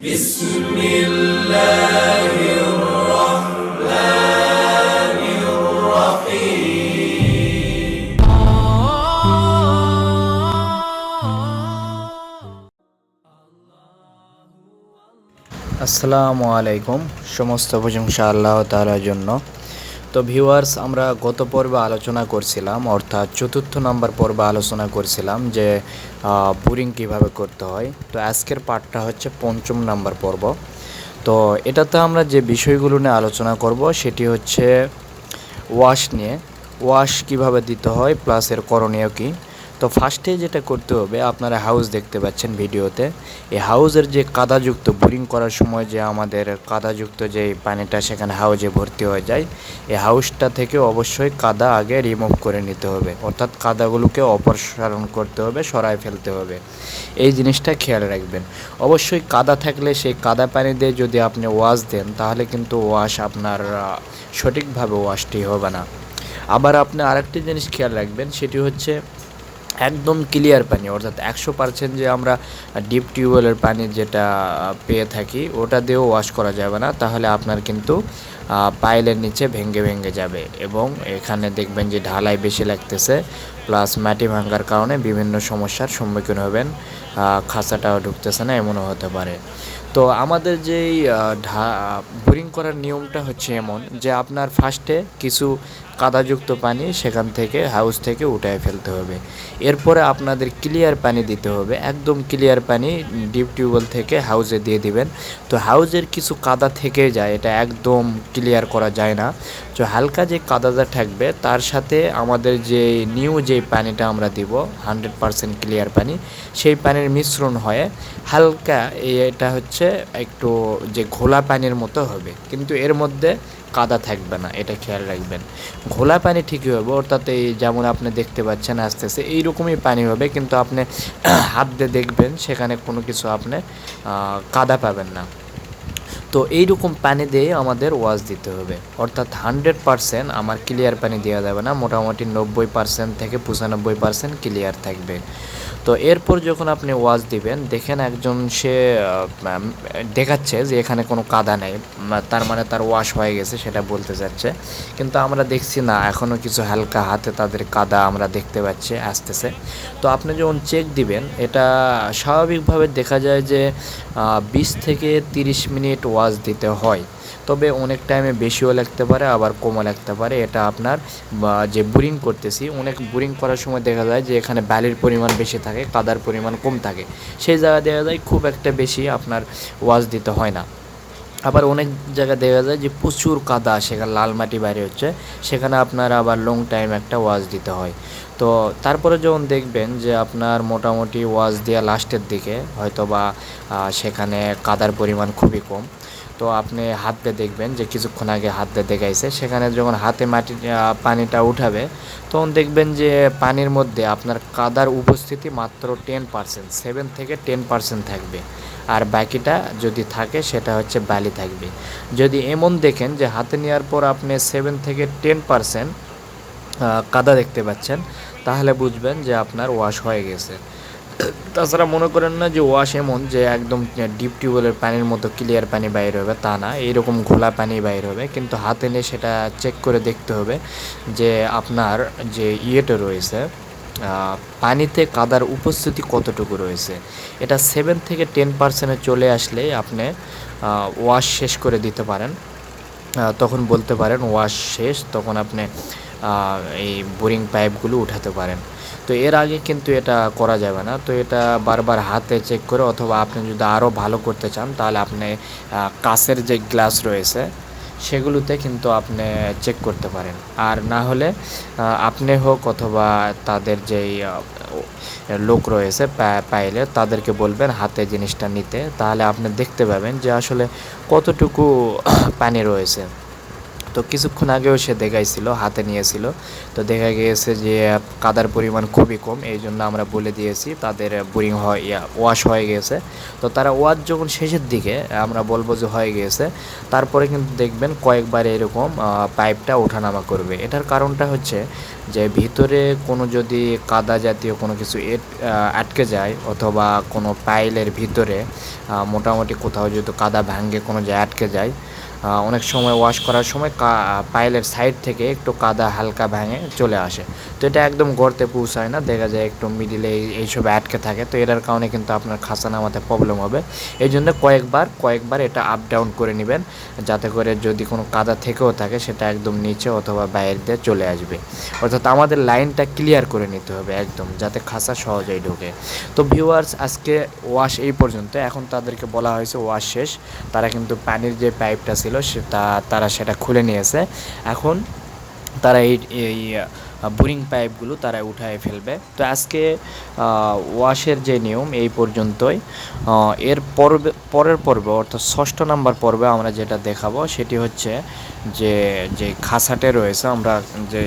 بسم الله الرحمن الرحيم আসসালামু আলাইকুম সমস্ত প্রশংসা আল্লাহ তাআলার জন্য তো ভিউয়ার্স আমরা গত পর্বে আলোচনা করছিলাম, অর্থাৎ চতুর্থ নম্বর পর্বে আলোচনা করছিলাম যে বোরিং কীভাবে করতে হয়। তো আজকের পার্টটা হচ্ছে পঞ্চম নম্বর পর্ব। তো এটাতে আমরা যে বিষয়গুলো নিয়ে আলোচনা করব, সেটি হচ্ছে ওয়াশ নিয়ে। ওয়াশ কীভাবে দিতে হয় প্লাস এর করণীয় কী? তো ফার্স্টে যেটা করতে হবে, আপনারা হাউস দেখতে পাচ্ছেন ভিডিওতে, এই হাউসের যে কাদাযুক্ত বোরিং করার সময় যে আমাদের কাদাযুক্ত যে পানিটা সেখানে হাউজে ভর্তি হয়ে যায়, এই হাউসটা থেকে অবশ্যই কাদা আগে রিমুভ করে নিতে হবে। অর্থাৎ কাদাগুলোকে অপসারণ করতে হবে, সরায় ফেলতে হবে। এই জিনিসটা খেয়াল রাখবেন। অবশ্যই কাদা থাকলে সেই কাদা পানি দিয়ে যদি আপনি ওয়াশ দেন, তাহলে কিন্তু ওয়াশ আপনার সঠিকভাবে ওয়াশটি হবে না। আবার আপনি আরেকটি জিনিস খেয়াল রাখবেন, সেটি হচ্ছে একদম ক্লিয়ার পানি, অর্থাৎ একশো পার্সেন্ট যে আমরা ডিপ টিউবওয়েলের পানি যেটা পেয়ে থাকি, ওটা দিয়েও ওয়াশ করা যাবে না। তাহলে আপনার কিন্তু পাইলের নিচে ভেঙে ভেঙে যাবে এবং এখানে দেখবেন যে ঢালাই বেশি লাগতেছে প্লাস মাটি ভাঙার কারণে বিভিন্ন সমস্যার সম্মুখীন হবেন খাঁচাটাও ঢুকতেছে না, এমনও হতে পারে। তো আমাদের যেই ঢা, বোরিং করার নিয়মটা হচ্ছে এমন যে আপনার ফার্স্টে কিছু কাদাযুক্ত পানি সেখান থেকে হাউস থেকে উঠায় ফেলতে হবে। এরপরে আপনাদের ক্লিয়ার পানি দিতে হবে। একদম ক্লিয়ার পানি ডিপ টিউবওয়েল থেকে হাউসে দিয়ে দিবেন। তো হাউজের কিছু কাদা থেকে যায়, এটা একদম ক্লিয়ার করা যায় না। তো হালকা যে কাদাটা থাকবে, তার সাথে আমাদের যে নিউ যে পানিটা আমরা দিব, হান্ড্রেড পারসেন্ট ক্লিয়ার পানি, সেই পানির মিশ্রণ হয়ে হালকা এটা হচ্ছে একটু যে ঘোলা পানির মতো হবে। কিন্তু এর মধ্যে কাদা থাকবে না, এটা খেয়াল রাখবেন। ঘোলা পানি ঠিকই হবে, অর্থাৎ এই যেমন আপনি দেখতে পাচ্ছেন আস্তে আস্তে এইরকমই পানি হবে, কিন্তু আপনি হাত দিয়ে দেখবেন সেখানে কোনো কিছু আপনি কাদা পাবেন না। তো এইরকম পানি দিয়ে আমাদের ওয়াশ দিতে হবে। অর্থাৎ হান্ড্রেড পারসেন্ট আমার ক্লিয়ার পানি দেওয়া যাবে না, মোটামুটি নব্বই পার্সেন্ট থেকে পঁচানব্বই পার্সেন্ট ক্লিয়ার থাকবে। তো এরপর যখন আপনি ওয়াশ দিবেন, দেখেন একজন সে দেখাচ্ছে যে এখানে কোনো কাদা নেই তার মানে তার ওয়াশ হয়ে গেছে সেটা বলতে চাচ্ছে কিন্তু আমরা দেখছি না এখনও কিছু হালকা হাতে তাদের কাদা আমরা দেখতে পাচ্ছি, আসতেছে। তো আপনি যখন চেক দিবেন, এটা স্বাভাবিকভাবে দেখা যায় যে বিশ থেকে তিরিশ মিনিট ওয়াশ দিতে হয়। তবে অনেক টাইমে বেশিও লাগতে পারে, আবার কমও লাগতে পারে। এটা আপনার যে বোরিং করতেছি, অনেক বোরিং করার সময় দেখা যায় যে এখানে বালির পরিমাণ বেশি থাকে, কাদার পরিমাণ কম থাকে। সেই জায়গায় দেখা যায় খুব একটা বেশি আপনার ওয়াশ দিতে হয় না। আবার অনেক জায়গায় দেখা যায় যে প্রচুর কাদা, সেখানে লাল মাটি বাইরে হচ্ছে, সেখানে আপনার আবার লং টাইম একটা ওয়াশ দিতে হয়। তো তারপরে যখন দেখবেন যে আপনার মোটামুটি ওয়াশ দেওয়া লাস্টের দিকে হয়তো বা সেখানে কাদার পরিমাণ খুবই কম তো আপনি হাত দিয়ে দেখবেন যে কিছুক্ষণ আগে হাত দিয়ে দেখাইছে। সেখানে যখন হাতে মাটি পানিটা উঠাবে, তখন দেখবেন যে পানির মধ্যে আপনার কাদার উপস্থিতি মাত্র টেন পার্সেন্ট, সেভেন থেকে টেন পার্সেন্ট থাকবে। আর বাকিটা যদি থাকে, সেটা হচ্ছে বালি থাকবে। যদি এমন দেখেন যে হাতে নেওয়ার পর আপনি সেভেন থেকে টেন পার্সেন্ট কাদা দেখতে পাচ্ছেন, তাহলে বুঝবেন যে আপনার ওয়াশ হয়ে গেছে। তাছাড়া মনে করেন না যে ওয়াশ এমন যে একদম ডিপ টিউবওয়েলের পানির মতো ক্লিয়ার পানি বাইর হবে, তা না। এইরকম ঘোলা পানি বাইর হবে। কিন্তু হাতে নিয়ে সেটা চেক করে দেখতে হবে যে আপনার যে ইয়েটা রয়েছে পানিতে কাদার উপস্থিতি কতটুকু রয়েছে। এটা সেভেন থেকে টেন পার্সেন্টে চলে আসলে আপনি ওয়াশ শেষ করে দিতে পারেন। তখন বলতে পারেন ওয়াশ শেষ। তখন আপনি এই বোরিং পাইপগুলো উঠাতে পারেন। তো এর আগে কিন্তু এটা করা যাবে না। তো এটা বারবার হাতে চেক করে অথবা আপনি যদি আরও ভালো করতে চান, তাহলে আপনি কাঁচের যে গ্লাস রয়েছে, সেগুলোতে কিন্তু আপনি চেক করতে পারেন। আর না হলে আপনি হোক অথবা তাদের যেই লোক রয়েছে পাইলে তাদেরকে বলবেন হাতে জিনিসটা নিতে। তাহলে আপনি দেখতে পাবেন যে আসলে কতটুকু পানি রয়েছে। তো কিছুক্ষণ আগেও সে দেখাইছিল, হাতে নিয়েছিল। তো দেখা গিয়েছে যে, কাদার পরিমাণ খুবই কম, এই জন্য আমরা বলে দিয়েছি তাদের বোরিং হয় ওয়াশ হয়ে গিয়েছে। তো তারা ওয়াশ যখন শেষের দিকে, আমরা বলব যে হয়ে গিয়েছে, তারপরে কিন্তু দেখবেন কয়েকবার এরকম পাইপটা ওঠানামা করবে। এটার কারণটা হচ্ছে যে, ভিতরে কোনো যদি কাদা জাতীয় কোনো কিছু আটকে যায় অথবা কোনো পাইলের ভিতরে মোটামুটি কোথাও যদি কাদা ভাঙ্গে কোনো জায়গায় আটকে যায় অনেক সময় ওয়াশ করার সময় পাইলের সাইড থেকে একটু কাদা হালকা ভেঙে চলে আসে। তো এটা একদম গর্তে পৌঁছায় না, দেখা যায় একটু মিডিলে এই- এইসব আটকে থাকে। তো এটার কারণে কিন্তু আপনার খাসা নামাতে প্রবলেম হবে। এই জন্য কয়েকবার কয়েকবার এটা আপ ডাউন করে নেবেন, যাতে করে যদি কোনো কাদা থেকেও থাকে, সেটা একদম নিচে অথবা বাইরে দিয়ে চলে আসবে। অর্থাৎ আমাদের লাইনটা ক্লিয়ার করে নিতে হবে একদম, যাতে খাসা সহজেই ঢোকে। তো ভিউয়ার্স আজকে ওয়াশ এই পর্যন্ত। এখন তাদেরকে বলা হয়েছে ওয়াশ শেষ। তারা কিন্তু পানির যে পাইপটা সেটা তারা সেটা খুলে নিয়েছে। এখন তারা এই বোরিং পাইপগুলো তারা উঠায় ফেলবে। তো আজকে ওয়াশের যে নিয়ম, এই পর্যন্তই। এর পর্বে, পরের পর্বে, অর্থাৎ ষষ্ঠ নাম্বার পর্বে আমরা যেটা দেখাবো, সেটি হচ্ছে যে যে খাসাটে রয়েছে, আমরা যে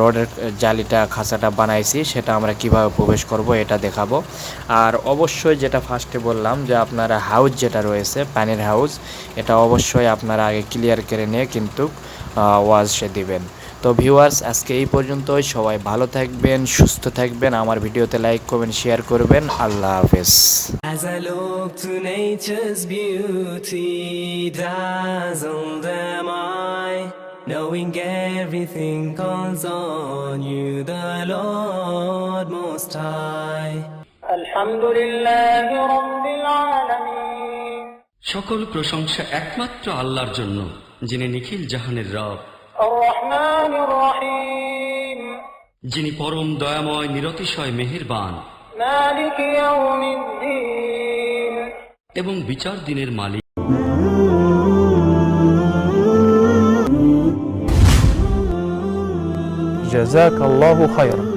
রডের জালিটা, খাসাটা বানাইছি, সেটা আমরা কীভাবে প্রবেশ করব, এটা দেখাবো। আর অবশ্যই যেটা ফার্স্টে বললাম, যে আপনারা হাউস যেটা রয়েছে, পানির হাউস, এটা অবশ্যই আপনারা আগে ক্লিয়ার করে নিয়ে কিন্তু ওয়াজ সে দিবেন। তো ভিউয়ার্স আজকে এই পর্যন্তই সবাই ভালো থাকবেন সুস্থ থাকবেন আমার ভিডিওতে লাইক করবেন শেয়ার করবেন আল্লাহ হাফেজ As I look to nature's beauty dazzled them I knowing everything calls on you the Lord most high Alhamdulillah Rabbil Alamin সকল প্রশংসা একমাত্র আল্লাহর জন্য যিনি নিখিল জাহানের রব যিনি পরম দয়াময় নিরতিশয় মেহেরবান এবং বিচার দিনের মালিক। জাজাকাল্লাহু খায়রা